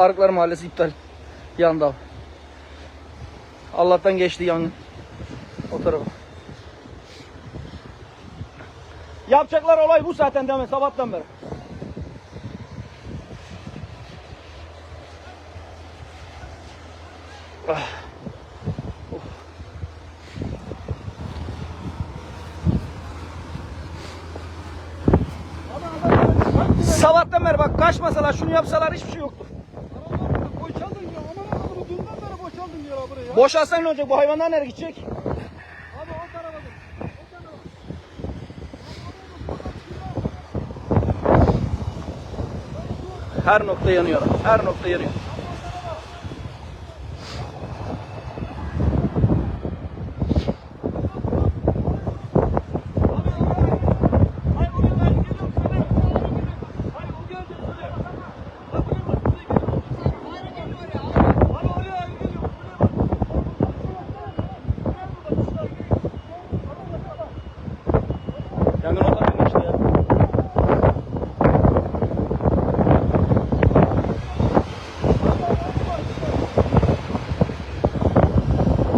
Arıklar Mahallesi iptal. Yandı abi. Allah'tan geçti yangın. O tarafa. Yapacaklar olay bu zaten mi? Sabahtan beri. Ah. Sabahtan beri bak kaçmasalar şunu yapsalar hiçbir şey yoktur. Boşaldın ya. Aman Allah'ım dünden beri boşaldın ya buraya. Boşalsan ne olacak bu hayvanlar nereye gidecek? Abi o tarafa tarafa. Her nokta yanıyor. Her nokta yanıyor. Yangın oradan geçti ya.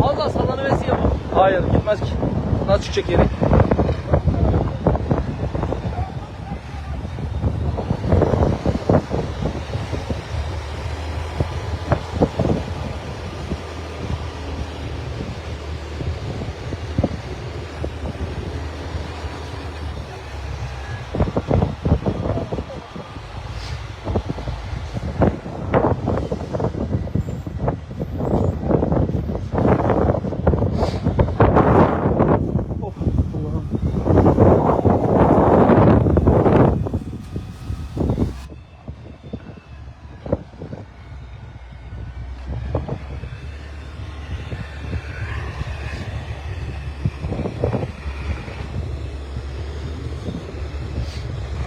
Allah sallanıversin bu. Hayır gitmez ki. Nasıl çıkacak? Of Allah'ım.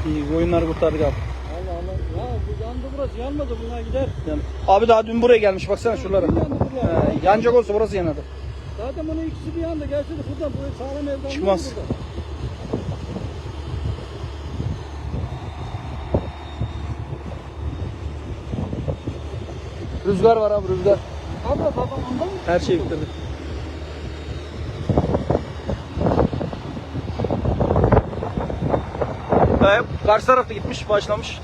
İyi oyunları kurtardık abi. Allah Allah. Ya bu yandı burası. Yanmadı bunlar gider. Yani, abi daha dün buraya gelmiş baksana şuralara. Yandı buraya. Ee, yanacak olsa burası yanadı. Zaten bunun ikisi bir yanda. Gelse de buradan böyle sağlam evden Çıkmaz. Rüzgar var abi rüzgar. Abla babam ondan mı? Her şeyi bitirdi. Ee, karşı tarafta gitmiş, başlamış.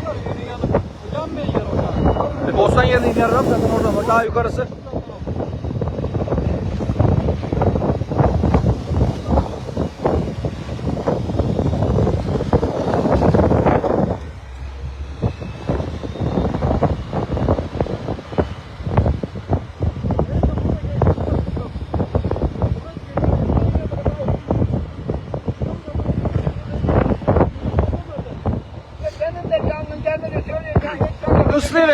Onlar yeni yanı. Can Bey yer orada. E, Bostan yerine iner zaten oradan. Daha yukarısı.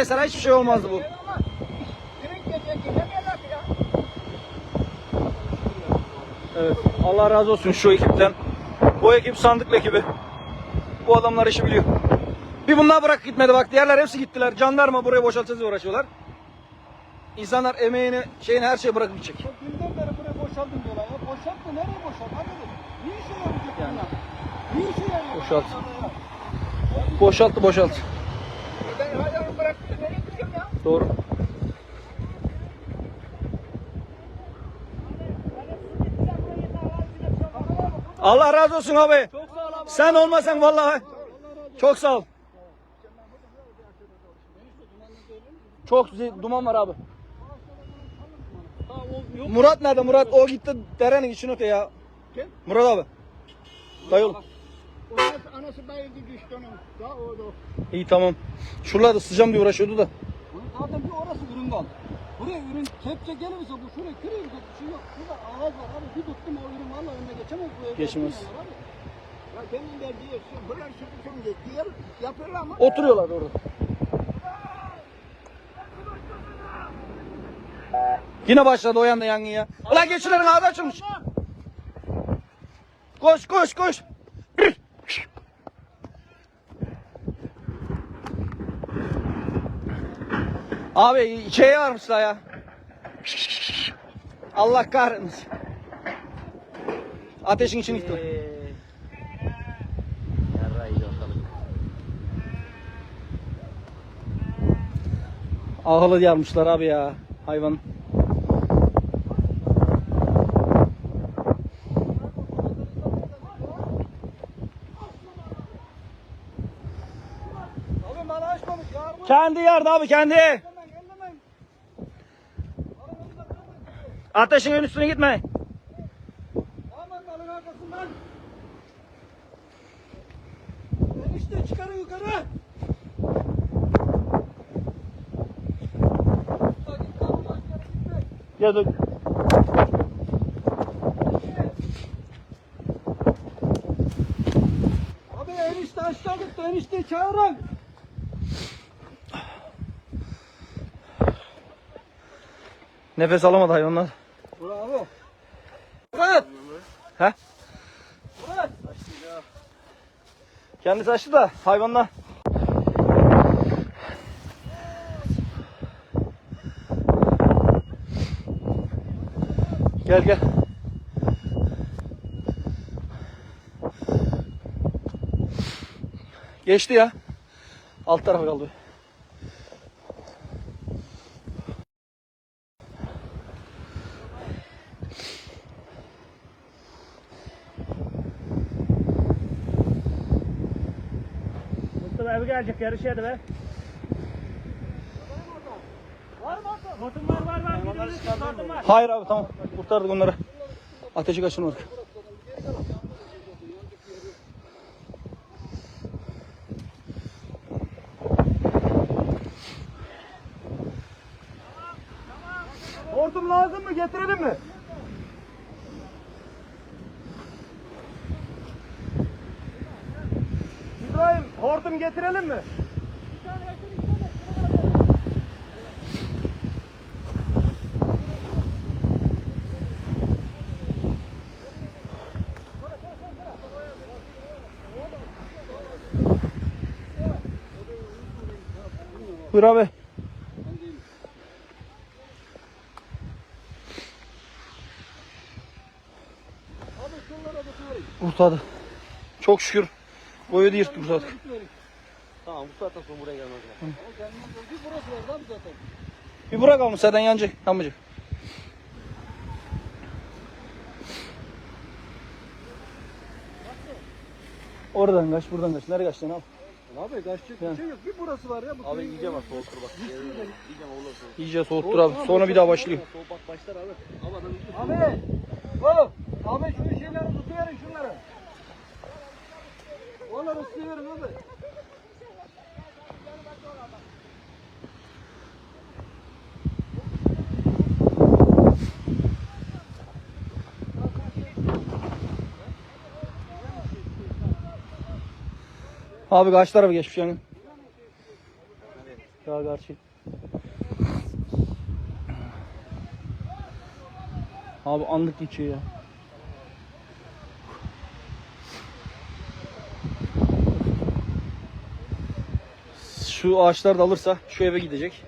Islığı mesela hiçbir şey olmazdı bu. Evet. Allah razı olsun şu ekipten. Bu ekip sandıklı ekibi. Bu adamlar işi biliyor. Bir bunlar bırak gitmedi bak. Diğerler hepsi gittiler. Jandarma buraya boşaltacağız diye uğraşıyorlar. İnsanlar emeğini, şeyini her şeyi bırakıp gidecek. Dünden beri buraya boşaldın diyorlar ya. Boşalt da nereye boşalt? Hadi dedim. Ne işe yarayacak Yani. bunlar? Ne işe yarayacak? Boşalt. Boşalttı boşalt. Ben hayvanı bıraktım. Nereye gideceğim ya? Doğru. Allah razı olsun abi. Çok sağ ol abi. Sen olmasan vallahi. Çok sağ ol. Çok duman var abi. Murat nerede? Murat o gitti derenin içine öte ya. Kim? Murat abi. Dayıl. Anası, anası bayıldı düştü onun. Daha o da o. İyi tamam. Şuralarda sıcam diye uğraşıyordu da. Zaten bir orası ürün kaldı. Buraya ürün kepçe gelirse bu şuraya kırıyor bir şey yok. Şurada ağız var abi bir tuttum o ürün valla önüne geçemez bu abi. Ya demin de diyorsun buraya sıkışım diye yapıyorlar ama. Oturuyorlar orada. Yine başladı o yanda yangın ya. Ulan geçilerin ağzı açılmış. Koş koş koş. Abi şeye varmışlar ya. Allah kahretmesin. Ateşin içine gitti. Ortalık. Ahılı yarmışlar abi ya hayvan. Kendi yerde abi kendi. Ateşin ön üstüne gitme. Aman dalın arkasından. Enişte çıkarın yukarı. Ya dur. Abi enişte aşağı gitti enişte çağırın. Nefes alamadı hayvanlar. Bravo. Murat. He? Kendisi açtı da hayvanlar. Gel gel. Geçti ya. Alt tarafa kaldı. Abi gelecek be. Var mı orada? Hortum var var var. Gidiyoruz. Hortum var. Hayır abi tamam. Kurtardık onları. Ateşi kaçırmadık. Hortum lazım mı? Getirelim mi? İbrahim hortum getirelim mi? Buyur abi. Kurtardı. Çok şükür. Boyu da yırttık zaten. Tamam bu saatten sonra buraya gelmez. Ama gelmez oldu. Burası var lan zaten. Bir bırak almış zaten yanacak. Yanmayacak. Oradan kaç, buradan kaç. Nereye kaçtın abi? Abi kaçacak bir şey yok. Bir burası var ya. Bu Abi iyice bak soğuktur bak. İyice olur. İyice soğuttur abi. Sonra bir daha başlıyor. Soğuk bak başlar abi. Ama adam Abi. Hop. Abi şu şeyleri tutuverin şunları. Onları ısıtıverin abi. Abi kaç tarafa geçmiş yani? Ya karşı. Abi anlık geçiyor ya. Şu ağaçlar da alırsa şu eve gidecek.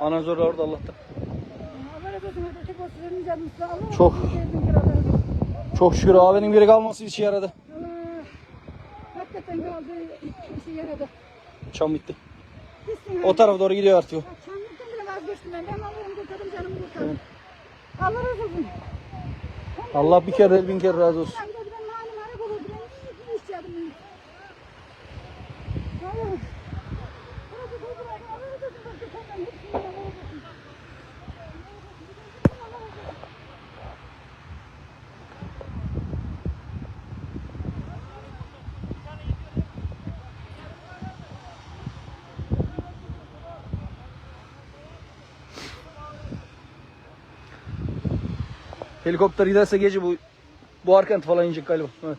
Anazorlar orada Allah'tan. Çok. Çok şükür abinin biri kalması işe yaradı. Hakikaten kaldı işe yaradı. Çam bitti. O tarafa doğru gidiyor artık o. Çamlıktan bile vazgeçtim ben. Ben alırım kurtarım canımı kurtarım. Allah razı olsun. Allah bir kere bin kere razı olsun. Ben de ben halim harap olurdu. Ben iyi istiyordum. Allah'ım. Burası durdurayım. Allah razı olsun. Bak senden hepsini Allah razı olsun. Helikopter giderse gece bu bu arkant falan inecek galiba. Evet.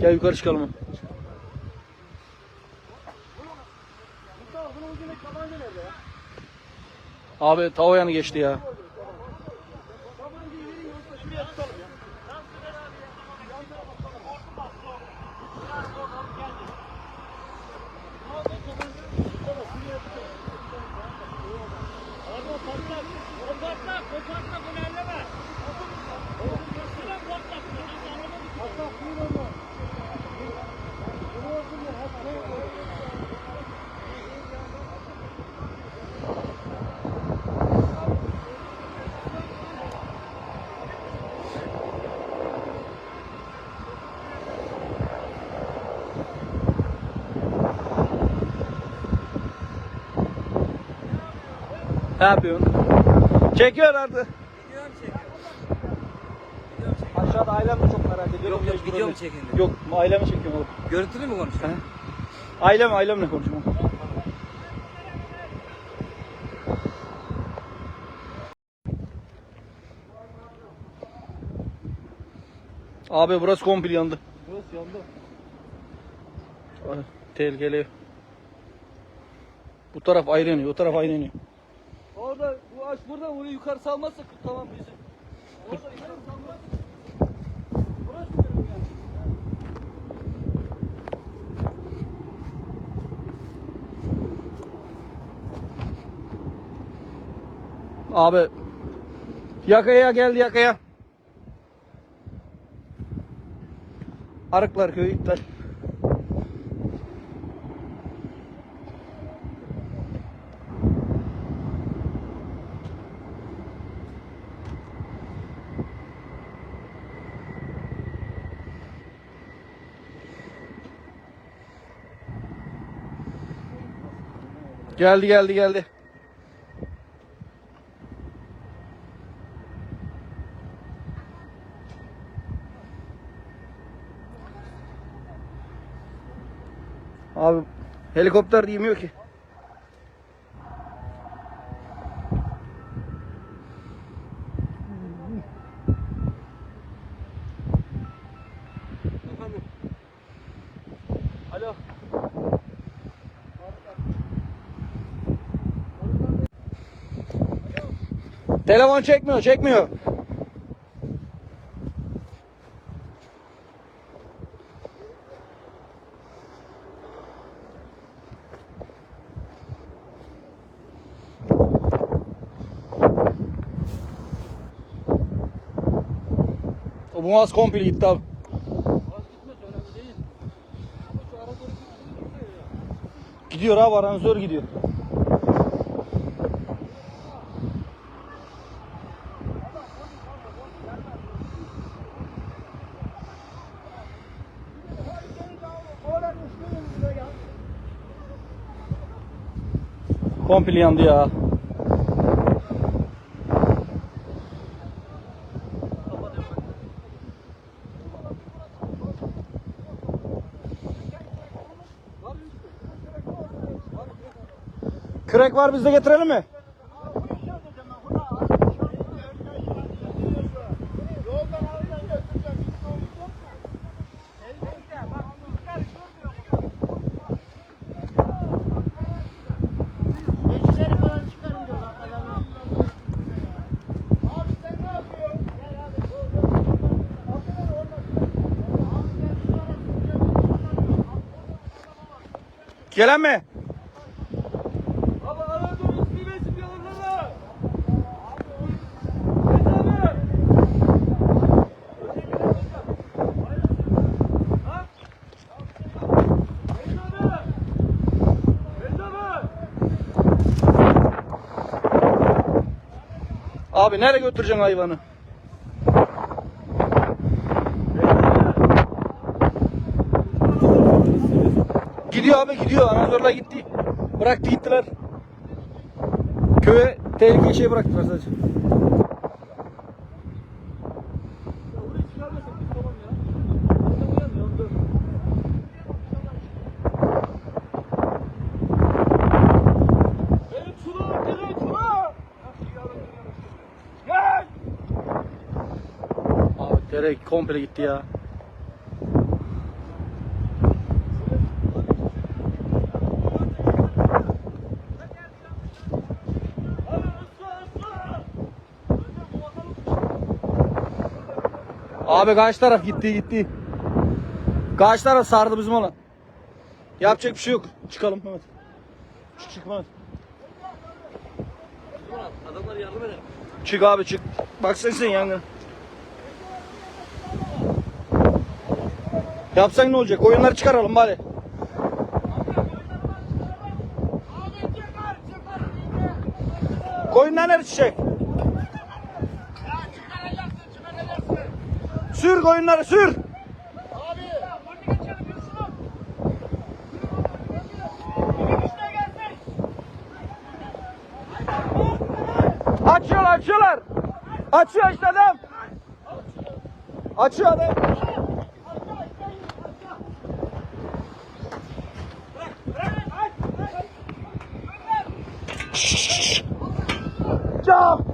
Gel yukarı çıkalım. Mustafa bunun ucundaki tabanca nerede ya? Abi tava yanı geçti ya. Ne yapıyorsun? Çekiyor artık. Video mu çekiyor? Aşağıda ailem de çok merak ediyor. Yok, yok, video mu? Yok ailemi çekiyorum oğlum. Görüntülü mü konuşuyorsun? Ailem ailemle konuşuyorum. Abi burası komple yandı. Burası yandı. Ay, Tehlikeli. Bu taraf ayrı yanıyor, o taraf ayrı yanıyor. Orada bu ağaç buradan orayı yukarı salmazsak tamam bizi. Orada yukarı yani. Abi yakaya geldi yakaya. Arıklar köyü iptal. Geldi geldi geldi. Abi helikopter yemiyor ki. Telefon çekmiyor, çekmiyor. Bu az komple gitti abi. Gidiyor abi aranjör gidiyor. Komple yandı ya. Kürek var bizde getirelim mi? Gelen mi? Abi ara doğru ismi versin bir oralara. Evet abi. Ha? Evet abi. Evet abi. Abi nereye götüreceksin hayvanı? Gidiyor abi gidiyor. Anadolu'ya gitti. Bıraktı gittiler. Köye tehlikeli şey bıraktılar sadece. Dere komple gitti ya. Abi karşı taraf gitti gitti. Karşı taraf sardı bizim ona. Yapacak bir şey yok. Çıkalım Mehmet. Çık çık Mehmet. Adamlar yardım eder. Çık abi çık. Baksana sen yangın. Yapsan ne olacak? Oyunları çıkaralım bari. Koyunlar nerede çiçek? Sür koyunları sür. Açıyorlar açıyorlar. Açıyor işte adam. Açıyor adam. Cam.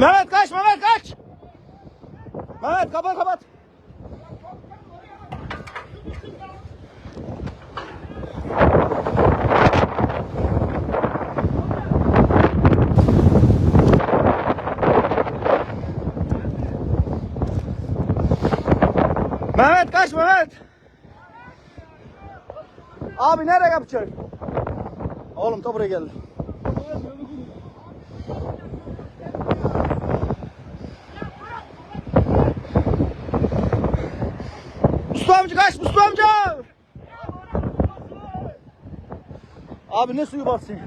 Mehmet kaç Mehmet kaç. Mehmet kapat kapat. Mehmet kaç Mehmet. Abi nereye yapacak? Oğlum ta buraya geldi. Mustafa amca kaç Mustafa amca. Abi ne suyu batsın?